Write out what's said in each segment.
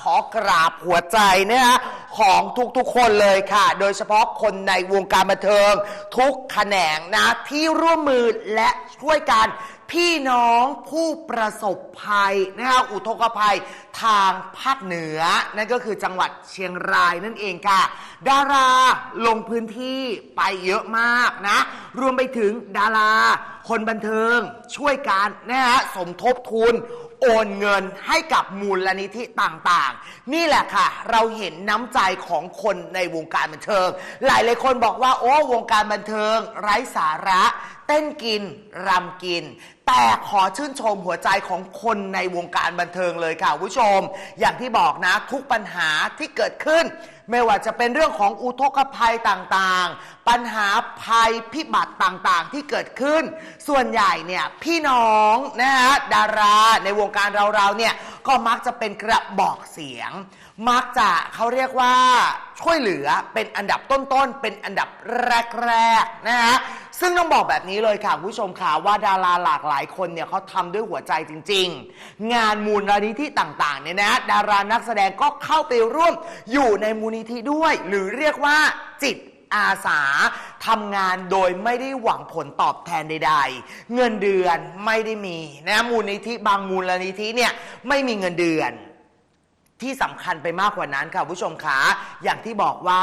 ขอกราบหัวใจนะฮะของทุกๆคนเลยค่ะ โดยเฉพาะคนในวงการบันเทิง ทุกแขนงนะ ที่ร่วมมือและช่วยกัน พี่น้องผู้ประสบภัยนะฮะอุทกภัยทางภาคเหนือ นั่นก็คือจังหวัดเชียงรายนั่นเองค่ะ ดาราลงพื้นที่ไปเยอะมากนะ รวมไปถึงดารา คนบันเทิงช่วยกันนะฮะสมทบทุน โอนเงินให้กับมูลนิธิต่างๆ นี่แหละค่ะ เราเห็นน้ำใจของคนในวงการบันเทิง หลายหลายคนบอกว่าโอ้วงการบันเทิงไร้สาระ เต้นกินรำกินแต่ขอชื่นชมหัวใจของคนในวงการบันเทิงเลยค่ะคุณผู้ชม อย่างที่บอกนะทุกปัญหาที่เกิดขึ้น ไม่ว่าจะเป็นเรื่องของอุทกภัยต่างๆ ปัญหาภัยพิบัติต่างๆ ที่เกิดขึ้น ส่วนใหญ่เนี่ยพี่น้องนะฮะดาราในวงการเราๆเนี่ยก็มักจะเป็นกระบอกเสียง มักจะเขาเรียกว่าช่วยเหลือเป็นอันดับต้นๆเป็นอันดับแรกๆนะฮะ ซึ่งต้องบอกแบบนี้เลยค่ะคุณผู้ชมค่ะว่าดาราหลากหลายคนเนี่ยเขาทำด้วยหัวใจจริง ๆ งานมูลนิธิต่างๆเนี่ยนะ ดารานักแสดงก็เข้าไปร่วมอยู่ในมูลนิธิด้วย หรือเรียกว่าจิตอาสาทำงานโดยไม่ได้หวังผลตอบแทนใด ๆ เงินเดือนไม่ได้มีนะมูลนิธิบางมูลนิธิเนี่ยไม่มีเงินเดือน ที่สำคัญไปมากกว่านั้นค่ะผู้ชมขาอย่างที่บอกว่า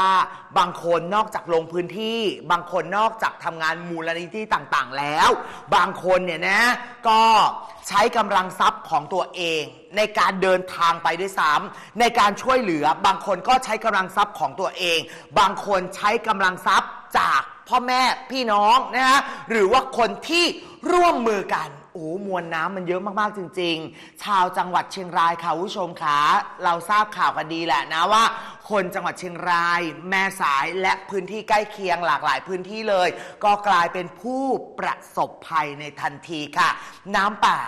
บางคนนอกจากลงพื้นที่ บางคนนอกจากทำงานมูลนิธิต่างๆ แล้ว บางคนเนี่ยนะก็ใช้กำลังทรัพย์ของตัวเอง ในการเดินทางไปด้วยซ้ำในการช่วยเหลือบางคนก็ใช้กำลังทรัพย์ของตัวเอง บางคนใช้กำลังทรัพย์จากพ่อแม่พี่น้องนะฮะหรือว่าคนที่ร่วมมือกัน โอ้มวลน้ำมันเยอะมากๆจริง ๆ ชาวจังหวัดเชียงรายค่ะคุณผู้ชมขาเราทราบข่าวกันดีแหละนะว่า คนจังหวัดเชียงราย แม่สายและพื้นที่ใกล้เคียงหลากหลายพื้นที่เลย ก็กลายเป็นผู้ประสบภัยในทันทีค่ะ น้ำป่า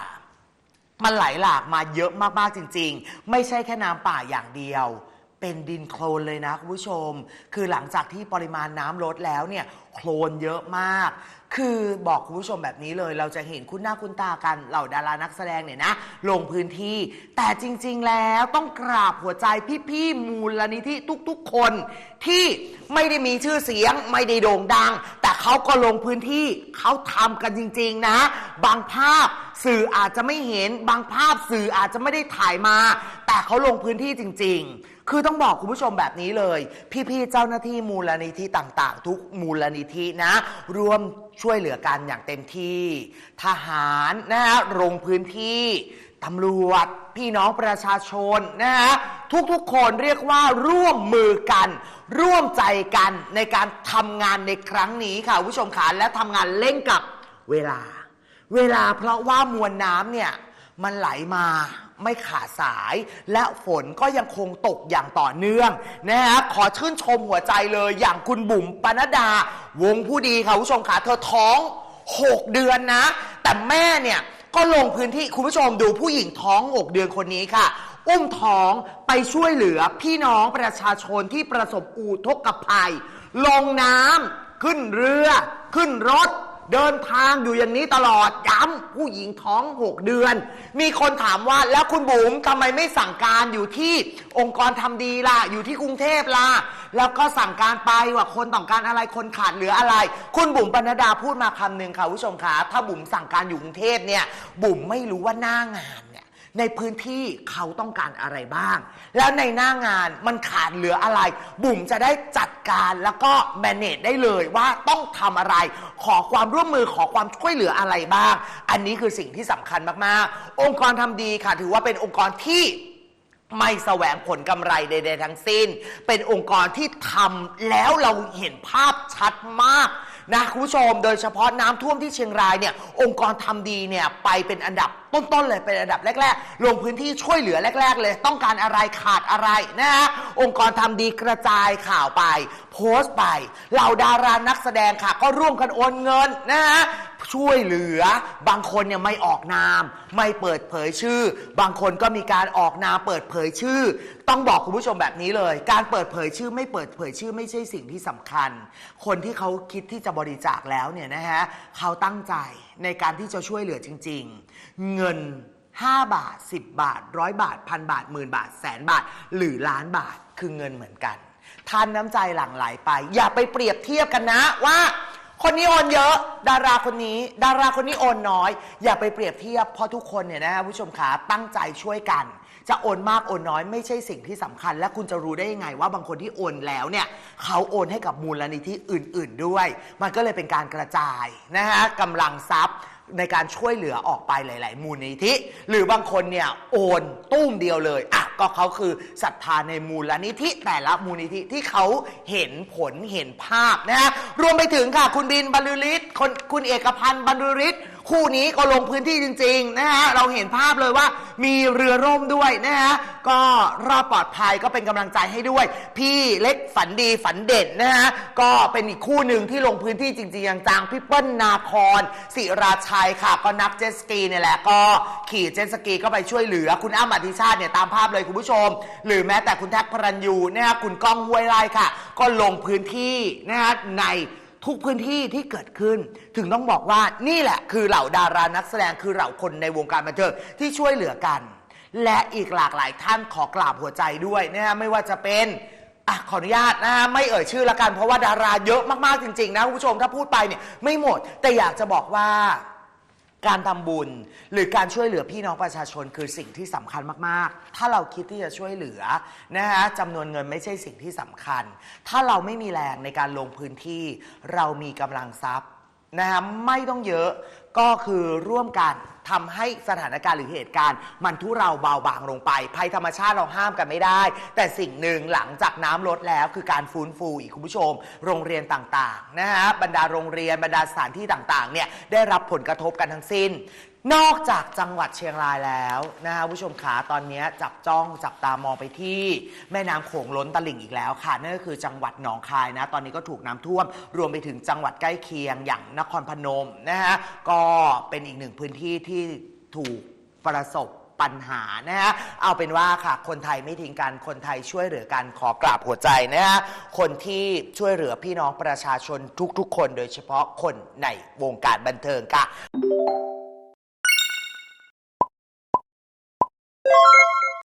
มันไหลหลากมาเยอะมากๆจริง ๆ ไม่ใช่แค่น้ำป่าอย่างเดียว เป็นดินโคลนเลยนะคุณผู้ชม คือหลังจากที่ปริมาณน้ำลดแล้วเนี่ยโคลนเยอะมาก คือบอกคุณผู้ชมแบบนี้เลย เราจะเห็นคุณหน้าคุณตากันเหล่าดารานักแสดงเนี่ยนะ ลงพื้นที่ แต่จริง ๆ แล้วต้องกราบหัวใจพี่ๆมูลนิธิทุกๆ คนที่ไม่ได้มีชื่อเสียงไม่ได้โด่งดัง แต่เขาก็ลงพื้นที่เขาทำกันจริง ๆ นะ บางภาพสื่ออาจจะไม่เห็นบางภาพสื่ออาจจะไม่ได้ถ่ายมา แต่เขาลงพื้นที่จริง ๆ คือต้องบอกคุณผู้ชมแบบนี้เลย พี่ๆเจ้าหน้าที่มูลนิธิต่างๆ ทุกมูลนิธินะ ร่วมช่วยเหลือกันอย่างเต็มที่ ทหารนะฮะลงพื้นที่ตำรวจ พี่น้องประชาชนนะฮะทุกๆคนเรียกว่าร่วมมือกัน ร่วมใจกันในการทำงานในครั้งนี้ค่ะคุณผู้ชมขาและทำงานเล่นกับเวลา เวลาเพราะว่ามวลน้ำเนี่ยมันไหลมา ไม่ขาดสาย และฝนก็ยังคงตกอย่างต่อเนื่องนะฮะขอชื่นชมหัวใจเลยอย่างคุณบุ๋มปนดา วงผู้ดีค่ะคุณผู้ชมค่ะเธอท้อง 6 เดือนนะ แต่แม่เนี่ยก็ลงพื้นที่คุณผู้ชมดูผู้หญิงท้อง 6 เดือนคนนี้ค่ะ อุ้มท้องไปช่วยเหลือพี่น้องประชาชนที่ประสบอุทกภัย ลงน้ำขึ้นเรือ ขึ้นรถ เดินทางอยู่อย่างนี้ตลอดย้ำผู้หญิงท้อง 6 เดือน มีคนถามว่าแล้วคุณบุ๋มทำไมไม่สั่งการอยู่ที่องค์กรทำดีล่ะ อยู่ที่กรุงเทพล่ะ แล้วก็สั่งการไปว่าคนต้องการอะไรคนขาดเหลืออะไร คุณบุ๋มปนดาพูดมาคำหนึ่งค่ะผู้ชมคะถ้าบุ๋มสั่งการอยู่กรุงเทพเนี่ยบุ๋มไม่รู้ว่าหน้างาน ในพื้นที่เขาต้องการอะไรบ้าง แล้วในหน้างานมันขาดเหลืออะไร บุ๋มจะได้จัดการแล้วก็แมเนจได้เลยว่าต้องทำอะไร ขอความร่วมมือขอความช่วยเหลืออะไรบ้าง อันนี้คือสิ่งที่สำคัญมากๆ องค์กรทำดีค่ะ ถือว่าเป็นองค์กรที่ไม่แสวงผลกำไรใดๆทั้งสิ้น เป็นองค์กรที่ทำแล้วเราเห็นภาพชัดมาก นะคุณผู้ชมโดยเฉพาะน้ำท่วมที่เชียงรายเนี่ยองค์กรทำดีเนี่ยไปเป็นอันดับต้นๆเลยเป็นอันดับแรกๆ ลงพื้นที่ช่วยเหลือแรก ๆ เลย ต้องการอะไรขาดอะไรนะฮะองค์กรทำดีกระจายข่าวไป โพสต์ไปเหล่าดารานักแสดงค่ะ ก็ร่วมกันโอนเงินนะฮะ ช่วยเหลือบางคนเนี่ยไม่ออกนาม ไม่เปิดเผยชื่อ บางคนก็มีการออกนามเปิดเผยชื่อ ต้องบอกคุณผู้ชมแบบนี้เลย การเปิดเผยชื่อไม่เปิดเผยชื่อไม่ใช่สิ่งที่สำคัญ คนที่เขาคิดที่จะบริจาคแล้วเนี่ยนะฮะเขาตั้งใจในการที่จะช่วยเหลือจริง ๆ เงิน 5 บาท 10 บาทร้อยบาทพันบาทหมื่นบาทแสนบาท หรือล้านบาทคือเงินเหมือนกันทานน้ำใจหลั่งไหลไป อย่าไปเปรียบเทียบกันนะว่า คนนี้โอนเยอะ ดาราคนนี้ ดาราคนนี้โอนน้อย อย่าไปเปรียบเทียบเพราะทุกคนเนี่ยนะผู้ชมขาตั้งใจช่วยกัน จะโอนมากโอนน้อยไม่ใช่สิ่งที่สำคัญ และคุณจะรู้ได้ยังไงว่าบางคนที่โอนแล้วเนี่ยเขาโอนให้กับมูลนิธิอื่น ๆด้วย มันก็เลยเป็นการกระจายนะฮะกำลังทรัพย์ ในการช่วยเหลือออกไปหลาย ๆ มูลนิธิ หรือบางคนเนี่ยโอนตุ้มเดียวเลยอะ ก็เขาคือศรัทธาในมูลนิธิแต่ละมูลนิธิที่เขาเห็นผลเห็นภาพนะฮะรวมไปถึงค่ะคุณบินบรรลือฤทธิ์คนคุณเอกพันธ์บรรลือฤทธิ์ คู่นี้ก็ลงพื้นที่จริงๆนะฮะเราเห็นภาพเลยว่ามีเรือร่มด้วยนะฮะก็รอดปลอดภัยก็เป็นกำลังใจให้ด้วย พี่เล็กฝันดีฝันเด่นนะฮะก็เป็นอีกคู่หนึ่งที่ลงพื้นที่จริงๆจังๆพี่เปิ้ลนาคอนศิราชัยค่ะ ก็นักเจ็ตสกีเนี่ยแหละก็ขี่เจ็ตสกีก็ไปช่วยเหลือคุณอ้ำอธิชาติเนี่ยตามภาพเลยคุณผู้ชม หรือแม้แต่คุณแท็กพระรันยูนะฮะคุณก้องห้วยไร่ค่ะ ก็ลงพื้นที่นะฮะใน ทุกพื้นที่ที่เกิดขึ้น ถึงต้องบอกว่านี่แหละคือเหล่าดารานักแสดงคือเหล่าคนในวงการบันเทิงที่ช่วยเหลือกัน และอีกหลากหลายท่านขอกราบหัวใจด้วยนะฮะไม่ว่าจะเป็นอะขออนุญาตนะฮะไม่เอ่ยชื่อละกันเพราะว่าดาราเยอะมากๆจริงๆนะคุณผู้ชมถ้าพูดไปเนี่ยไม่หมดแต่อยากจะบอกว่า การทำบุญ หรือการช่วยเหลือพี่น้องประชาชนคือสิ่งที่สำคัญมาก ๆ ถ้าเราคิดที่จะช่วยเหลือนะฮะจำนวนเงินไม่ใช่สิ่งที่สำคัญ ถ้าเราไม่มีแรงในการลงพื้นที่ เรามีกำลังทรัพย์ นะฮะไม่ต้องเยอะ ก็คือร่วมกันทำให้สถานการณ์หรือเหตุการณ์ มันทุเราเบาบางลงไป ภัยธรรมชาติเราห้ามกันไม่ได้ แต่สิ่งหนึ่งหลังจากน้ำลดแล้วคือการฟื้นฟูอีกคุณผู้ชม โรงเรียนต่างๆนะฮะบรรดาโรงเรียนบรรดาสถานที่ต่างๆเนี่ยได้รับผลกระทบกันทั้งสิ้น นอกจากจังหวัดเชียงรายแล้วนะฮะผู้ชมขาตอนนี้จับจ้องจับตามองไปที่ แม่น้ำโขงล้นตลิ่งอีกแล้วค่ะนั่นก็คือจังหวัดหนองคายนะ ตอนนี้ก็ถูกน้ำท่วม รวมไปถึงจังหวัดใกล้เคียงอย่างนครพนมนะฮะก็ก็เป็นอีกหนึ่งพื้นที่ที่ถูกประสบปัญหานะฮะ เอาเป็นว่าค่ะคนไทยไม่ทิ้งกัน คนไทยช่วยเหลือกันขอกราบหัวใจนะฮะ คนที่ช่วยเหลือพี่น้องประชาชนทุกๆ คน โดยเฉพาะคนในวงการบันเทิงค่ะ